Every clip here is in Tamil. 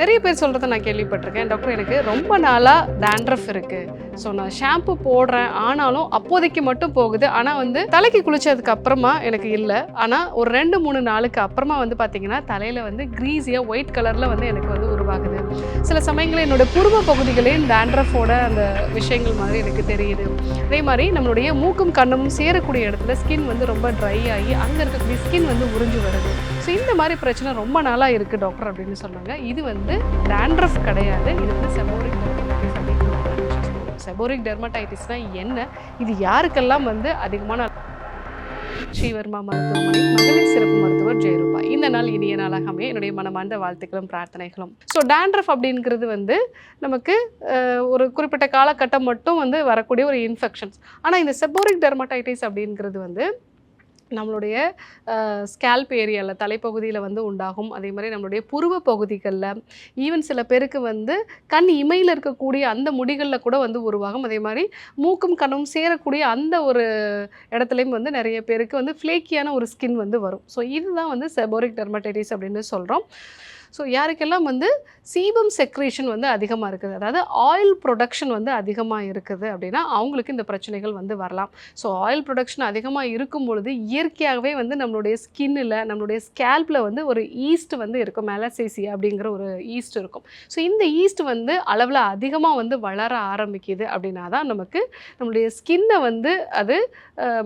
நிறைய பேர் சொல்கிறத நான் கேள்விப்பட்டிருக்கேன். டாக்டர் எனக்கு ரொம்ப நாளாக டேண்ட்ரஃப் இருக்குது ஸோ நான் ஷாம்பு போடுறேன். ஆனாலும் அப்போதைக்கு மட்டும் போகுது. ஆனால் வந்து தலைக்கு குளிச்சதுக்கு அப்புறமா எனக்கு இல்லை. ஆனால் ஒரு ரெண்டு மூணு நாளுக்கு அப்புறமா வந்து பார்த்தீங்கன்னா தலையில் வந்து க்ரீஸியாக ஒயிட் கலரில் வந்து எனக்கு வந்து உருவாகுது. சில சமயங்களில் என்னோட புருவ பகுதிகளையும் டேண்ட்ரஃபோட அந்த விஷயங்கள் மாதிரி எனக்கு தெரியுது. அதே மாதிரி நம்மளுடைய மூக்கும் கண்ணும் சேரக்கூடிய இடத்துல ஸ்கின் வந்து ரொம்ப ட்ரை ஆகி அங்கே இருக்கக்கூடிய ஸ்கின் வந்து உறிஞ்சு வருது. ஸோ இந்த மாதிரி பிரச்சனை ரொம்ப நாளாக இருக்குது டாக்டர் அப்படின்னு சொன்னாங்க. இது வந்து டேண்ட்ரஃப் கிடையாது. இது வந்து செபோரிக் செபோரிக் டெர்மடைட்டிஸ்னால் என்ன? இது யாருக்கெல்லாம் வந்து அதிகமான ஸ்ரீவர்மா மருத்துவமனை மகளிர் சிறப்பு மருத்துவர் ஜெயரூபா. இந்த நாள் இனிய நாளாக அமைய என்னுடைய மனமார்ந்த வாழ்த்துக்களும் பிரார்த்தனைகளும். ஸோ டேண்ட்ரஃப் அப்படிங்கிறது வந்து நமக்கு ஒரு குறிப்பிட்ட காலகட்டம் மட்டும் வந்து வரக்கூடிய ஒரு இன்ஃபெக்ஷன்ஸ் ஆனால் இந்த செபோரிக் டெர்மடைட்டிஸ் அப்படிங்கிறது வந்து நம்மளுடைய ஸ்கேல்ப் ஏரியாவில் தலைப்பகுதியில் வந்து உண்டாகும். அதே மாதிரி நம்மளுடைய புருவ பகுதிகளில் ஈவன் சில பேருக்கு வந்து கண் இமையில் இருக்கக்கூடிய அந்த முடிகளில் கூட வந்து உருவாகும். அதே மாதிரி மூக்கும் கண்ணும் சேரக்கூடிய அந்த ஒரு இடத்துலையும் வந்து நிறைய பேருக்கு வந்து ஃப்ளேக்கியான ஒரு ஸ்கின் வந்து வரும். ஸோ இதுதான் வந்து செபோரிக் டெர்மடைட்டிஸ் அப்படின்னு சொல்கிறோம் ஸோ யாருக்கெல்லாம் வந்து சீபம் செக்ரேஷன் வந்து அதிகமாக இருக்குது? அதாவது ஆயில் ப்ரொடக்ஷன் வந்து அதிகமாக இருக்குது அப்படின்னா அவங்களுக்கு இந்த பிரச்சனைகள் வந்து வரலாம். ஸோ ஆயில் ப்ரொடக்ஷன் அதிகமாக இருக்கும் பொழுது இயற்கையாகவே வந்து நம்மளுடைய ஸ்கின்னில் நம்மளுடைய ஸ்கேல்பில் வந்து ஒரு ஈஸ்ட் வந்து இருக்கும். மெலசேசி அப்படிங்கிற ஒரு ஈஸ்ட் இருக்கும். ஸோ இந்த ஈஸ்ட் வந்து அளவில் அதிகமாக வந்து வளர ஆரம்பிக்குது அப்படின்னா தான் நமக்கு நம்மளுடைய ஸ்கின்னை வந்து அது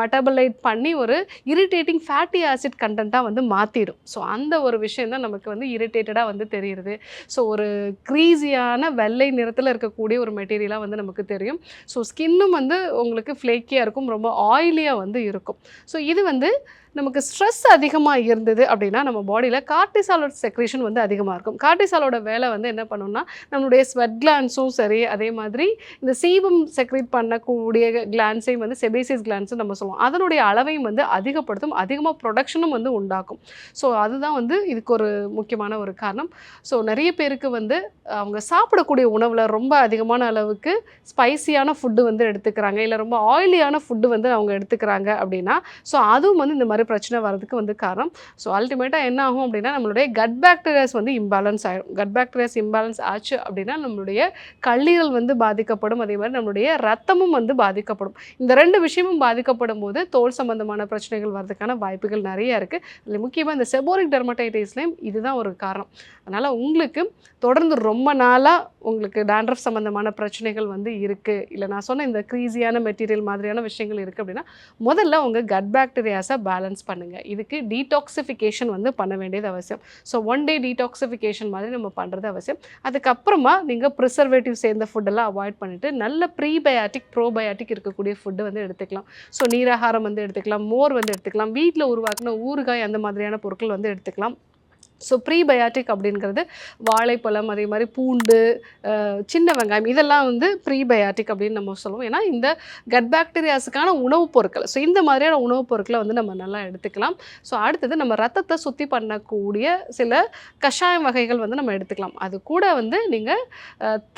மெட்டபலைட் பண்ணி ஒரு இரிட்டேட்டிங் ஃபேட்டி ஆசிட் கண்டென்ட்டாக வந்து மாற்றிடும் ஸோ அந்த ஒரு விஷயம் தான் நமக்கு வந்து இரிட்டேட் காம்ப்ளிகேட்டடாக வந்து தெரியுது ஸோ ஒரு க்ரீஸியான வெள்ளை நிறத்தில் இருக்கக்கூடிய ஒரு மெட்டீரியலாக வந்து நமக்கு தெரியும். ஸோ ஸ்கின்னும் வந்து உங்களுக்கு ஃப்ளேக்கியாக இருக்கும் ரொம்ப ஆயிலியாக வந்து இருக்கும். ஸோ இது வந்து நமக்கு ஸ்ட்ரெஸ் அதிகமாக இருந்தது அப்படின்னா நம்ம பாடியில் கார்டிசாலோட செக்ரேஷன் வந்து அதிகமாக இருக்கும். கார்டிசாலோட வேலை வந்து என்ன பண்ணணும்னா நம்மளுடைய ஸ்வெட் கிளான்ஸும் சரி அதே மாதிரி இந்த சீபம் செக்ரேட் பண்ணக்கூடிய கிளான்ஸையும் வந்து செபேசிஸ் கிளான்ஸும் நம்ம சொல்லுவோம். அதனுடைய அளவையும் வந்து அதிகப்படுத்தும் அதிகமாக ப்ரொடக்ஷனும் வந்து உண்டாக்கும். ஸோ அதுதான் வந்து இதுக்கு ஒரு முக்கியமான ஒரு காரணம். ஸோ நிறைய பேருக்கு வந்து அவங்க சாப்பிடக்கூடிய உணவில் ரொம்ப அதிகமான அளவுக்கு ஸ்பைசியான ஃபுட்டு வந்து எடுத்துக்கிறாங்க. இல்லை ரொம்ப ஆயிலியான ஃபுட்டு வந்து அவங்க எடுத்துக்கிறாங்க அப்படின்னா ஸோ அதுவும் வந்து இந்த மாதிரி பிரச்சனை வர்றதுக்கு வந்து காரணம். ஸோ அல்டிமேட்டாக என்ன ஆகும் அப்படின்னா நம்மளுடைய கட் பேக்டீரியாஸ் வந்து இம்பேலன்ஸ் ஆகிடும் கட் பேக்டீரியாஸ் இம்பேலன்ஸ் ஆச்சு அப்படின்னா நம்மளுடைய கல்லீரல் வந்து பாதிக்கப்படும். அதே மாதிரி நம்மளுடைய ரத்தமும் வந்து பாதிக்கப்படும். இந்த ரெண்டு விஷயமும் பாதிக்கப்படும் போது தோல் சம்பந்தமான பிரச்சனைகள் வர்றதுக்கான வாய்ப்புகள் நிறைய இருக்குது அதில் முக்கியமாக இந்த செபோரிக் டெர்மடைட்டிஸ்லேயும் இதுதான் ஒரு காரணம். அதனால் உங்களுக்கு தொடர்ந்து ரொம்ப நாளாக உங்களுக்கு டேண்ட்ரஃப் சம்மந்தமான பிரச்சனைகள் வந்து இருக்குது இல்லை நான் சொன்ன இந்த க்ரீஸியான மெட்டீரியல் மாதிரியான விஷயங்கள் இருக்குது அப்படின்னா முதல்ல உங்கள் கட் பேக்டீரியாஸை பேலன்ஸ் பண்ணுங்கள் இதுக்கு டீடாக்சிஃபிகேஷன் வந்து பண்ண வேண்டியது அவசியம். ஸோ ஒன் டே டீடாக்சிஃபிகேஷன் மாதிரி நம்ம பண்ணுறது அவசியம். அதுக்கப்புறமா நீங்கள் ப்ரிசர்வேட்டிவ் சேர்ந்த ஃபுட்டெல்லாம் அவாய்ட் பண்ணிவிட்டு நல்ல ப்ரீபயாட்டிக் ப்ரோபயாட்டிக் இருக்கக்கூடிய ஃபுட்டு வந்து எடுத்துக்கலாம். ஸோ நீராகாரம் வந்து எடுத்துக்கலாம் மோர் வந்து எடுத்துக்கலாம் வீட்டில் உருவாக்கின ஊறுகாய் அந்த மாதிரியான பொருட்கள் வந்து எடுத்துக்கலாம். ஸோ ப்ரீபயாட்டிக் அப்படிங்கிறது வாழைப்பழம் அதே மாதிரி பூண்டு சின்ன வெங்காயம் இதெல்லாம் வந்து ப்ரீபயாட்டிக் அப்படின்னு நம்ம சொல்லுவோம். ஏன்னா இந்த கட் பாக்டீரியாஸுக்கான உணவுப் பொருட்கள். ஸோ இந்த மாதிரியான உணவுப் பொருட்களை வந்து நம்ம நல்லா எடுத்துக்கலாம். ஸோ அடுத்தது நம்ம ரத்தத்தை சுத்தி பண்ணக்கூடிய சில கஷாயம் வகைகள் வந்து நம்ம எடுத்துக்கலாம். அது கூட வந்து நீங்கள்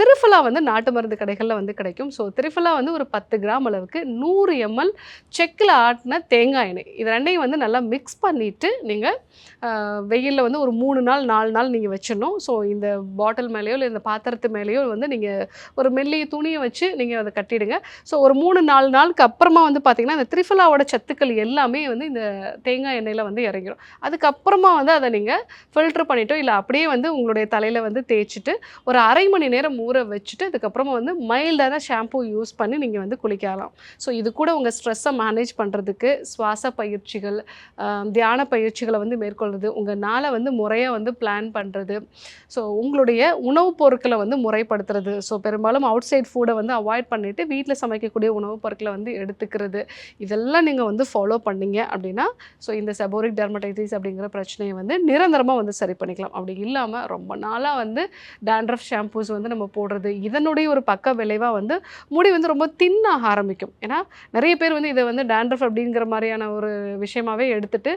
திருஃபலா வந்து நாட்டு மருந்து கடைகளில் வந்து கிடைக்கும். ஸோ திருஃபலா வந்து ஒரு பத்து கிராம் அளவுக்கு நூறு எம்எல் செக்கில் ஆட்டின தேங்காய் எண்ணெய். இது ரெண்டையும் வந்து நல்லா மிக்ஸ் பண்ணிவிட்டு நீங்கள் வெயிலில் வந்து ஒரு மூணு நாள் நாலு நாள் நீங்கள் வச்சிடணும். ஸோ இந்த பாட்டில் மேலேயோ இல்லை இந்த பாத்திரத்து மேலேயோ வந்து நீங்கள் ஒரு மெல்லிய துணியை வச்சு நீங்கள் அதை கட்டிடுங்க. ஸோ ஒரு மூணு நாலு நாளுக்கு அப்புறமா வந்து பார்த்திங்கன்னா இந்த திரிஃபலாவோட சத்துக்கள் எல்லாமே வந்து இந்த தேங்காய் எண்ணெயில் வந்து இறங்கிடும். அதுக்கப்புறமா வந்து அதை நீங்கள் ஃபில்டர் பண்ணிட்டோ இல்லை அப்படியே வந்து உங்களுடைய தலையில் வந்து தேய்ச்சிட்டு ஒரு அரை மணி நேரம் ஊற வச்சுட்டு அதுக்கப்புறமா வந்து மைல்டான ஷாம்பூ யூஸ் பண்ணி நீங்கள் வந்து குளிக்கலாம். ஸோ இது கூட உங்கள் ஸ்ட்ரெஸ்ஸை மேனேஜ் பண்ணுறதுக்கு சுவாச பயிற்சிகள் தியான பயிற்சிகளை வந்து மேற்கொள்வது உங்கள் நாளை வந்து முறையாக வந்து பிளான் பண்ணுறது ஸோ உங்களுடைய உணவுப் பொருட்களை வந்து முறைப்படுத்துறது. ஸோ பெரும்பாலும் அவுட் சைட் ஃபுட்டை வந்து அவாய்ட் பண்ணிவிட்டு வீட்டில் சமைக்கக்கூடிய உணவுப் பொருட்களை வந்து எடுத்துக்கிறது. இதெல்லாம் நீங்கள் வந்து ஃபாலோ பண்ணீங்க அப்படின்னா ஸோ இந்த செபோரிக் டெர்மடைட்டிஸ் அப்படிங்கிற பிரச்சனையை வந்து நிரந்தரமாக வந்து சரி பண்ணிக்கலாம். அப்படி இல்லாமல் ரொம்ப நாளாக வந்து டேண்ட்ரஃப் ஷாம்பூஸ் வந்து நம்ம போடுறது இதனுடைய ஒரு பக்க விளைவாக வந்து முடி வந்து ரொம்ப தின்னாக ஆரம்பிக்கும். ஏன்னா நிறைய பேர் வந்து இதை வந்து டேண்ட்ரஃப் அப்படிங்கிற மாதிரியான ஒரு விஷயமாவே எடுத்துட்டு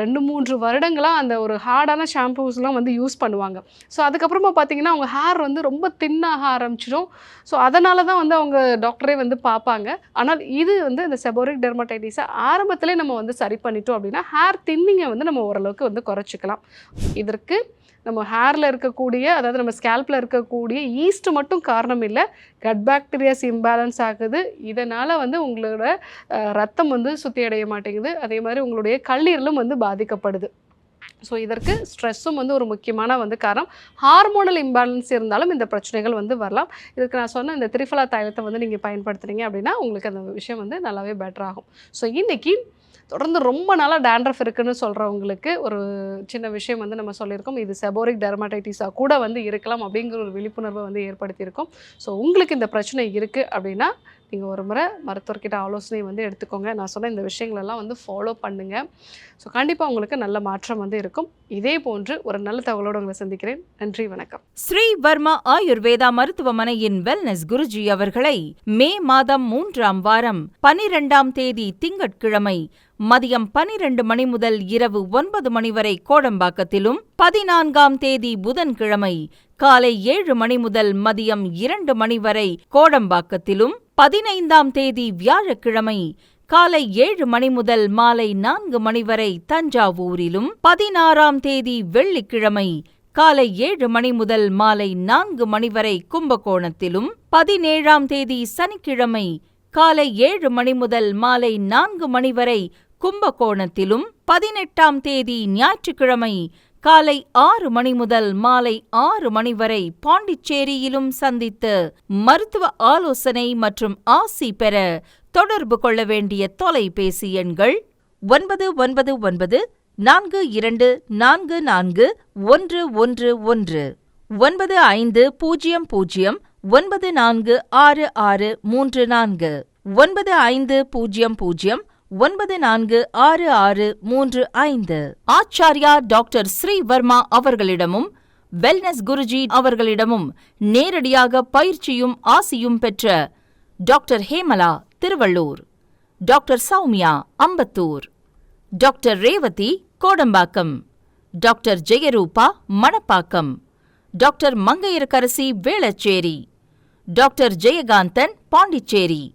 ரெண்டு மூன்று வருடங்களாக அந்த ஒரு ஹார்ட் ஹார்டான ஷாம்பூஸ்லாம் வந்து யூஸ் பண்ணுவாங்க. ஸோ அதுக்கப்புறமா பார்த்தீங்கன்னா அவங்க ஹேர் வந்து ரொம்ப தின்னாக ஆரம்பிச்சிடும். ஸோ அதனால தான் வந்து அவங்க டாக்டரே வந்து பார்ப்பாங்க. ஆனால் இது வந்து இந்த செபோரிக் டெர்மடைட்டிஸை ஆரம்பத்திலே நம்ம வந்து சரி பண்ணிட்டோம் அப்படின்னா ஹேர் தின்னிங்கை வந்து நம்ம ஓரளவுக்கு வந்து குறைச்சிக்கலாம். இதற்கு நம்ம ஹேரில் இருக்கக்கூடிய அதாவது நம்ம ஸ்கேல்பில் இருக்கக்கூடிய ஈஸ்ட் மட்டும் காரணம் இல்லை. கட் பாக்டீரியாஸ் இம்பேலன்ஸ் ஆகுது. இதனால் வந்து உங்களோட ரத்தம் வந்து சுத்தி அடைய மாட்டேங்குது. அதே மாதிரி உங்களுடைய கல்லீரலும் வந்து பாதிக்கப்படுது. ஸோ இதற்கு ஸ்ட்ரெஸ்ஸும் வந்து ஒரு முக்கியமான வந்து காரணம். ஹார்மோனல் இம்பேலன்ஸ் இருந்தாலும் இந்த பிரச்சனைகள் வந்து வரலாம். இதுக்கு நான் சொன்ன இந்த திரிஃபலா தைலத்தை வந்து நீங்கள் பயன்படுத்துனீங்க அப்படின்னா உங்களுக்கு அந்த விஷயம் வந்து நல்லாவே பெட்டராகும் ஸோ இன்றைக்கி தொடர்ந்து ரொம்ப நாளாக டேண்ட்ரஃப் இருக்குன்னு சொல்கிறவங்களுக்கு ஒரு சின்ன விஷயம் வந்து நம்ம சொல்லியிருக்கோம். இது செபோரிக் டெர்மடைட்டிஸாக கூட வந்து இருக்கலாம் அப்படிங்கிற ஒரு விழிப்புணர்வை வந்து ஏற்படுத்தியிருக்கோம். ஸோ உங்களுக்கு இந்த பிரச்சனை இருக்குது அப்படின்னா நீங்கள் ஒரு முறை மருத்துவர்கிட்ட ஆலோசனை வந்து எடுத்துக்கோங்க. நான் சொன்ன இந்த விஷயங்களெல்லாம் வந்து ஃபாலோ பண்ணுங்கள் ஸோ கண்டிப்பாக உங்களுக்கு நல்ல மாற்றம் வந்து இருக்கும். இதே போன்று ஒரு நல்ல தகவலோடு உங்களை சந்திக்கிறேன். நன்றி வணக்கம். ஸ்ரீ வர்மா ஆயுர்வேதா மருத்துவமனையின் வெல்னஸ் குருஜி அவர்களை மே மாதம் மூன்றாம் வாரம் பனிரெண்டாம் தேதி திங்கட்கிழமை மதியம் பனிரெண்டு மணி முதல் இரவு ஒன்பது மணி வரை கோடம்பாக்கத்திலும் பதினான்காம் தேதி புதன்கிழமை காலை ஏழு மணி முதல் மதியம் இரண்டு மணி வரை கோடம்பாக்கத்திலும் பதினைந்தாம் தேதி வியாழக்கிழமை காலை ஏழு மணி முதல் மாலை நான்கு மணி வரை தஞ்சாவூரிலும் பதினாறாம் தேதி வெள்ளிக்கிழமை காலை ஏழு மணி முதல் மாலை நான்கு மணி வரை கும்பகோணத்திலும் பதினேழாம் தேதி சனிக்கிழமை காலை ஏழு மணி முதல் மாலை நான்கு மணி வரை கும்பகோணத்திலும் பதினெட்டாம் தேதி ஞாயிற்றுக்கிழமை காலை ஆறு மணி முதல் மாலை ஆறு மணி வரை பாண்டிச்சேரியிலும் சந்தித்து மருத்துவ ஆலோசனை மற்றும் ஆசி பெற தொடர்பு கொள்ள வேண்டிய தொலைபேசி எண்கள் ஒன்பது ஒன்பது ஒன்பது நான்கு இரண்டு நான்கு நான்கு ஒன்று ஒன்று ஒன்று ஒன்பது ஐந்து பூஜ்ஜியம் பூஜ்ஜியம் ஒன்பது நான்கு ஆறு ஆறு மூன்று நான்கு ஒன்பது ஐந்து பூஜ்ஜியம் பூஜ்ஜியம் ஒன்பது நான்கு ஆறு ஆறு மூன்று ஐந்து. ஆச்சாரியா டாக்டர் ஸ்ரீவர்மா அவர்களிடமும் வெல்னஸ் குருஜி அவர்களிடமும் நேரடியாக பயிற்சியும் ஆசியும் பெற்ற doctor Hemala Thiruvallur doctor Soumya Ambattur doctor Revathi Kodambakkam doctor Jeyarooba Manapakkam doctor Mangaiyarkarasi Velachery doctor Jayakanthan Pondicherry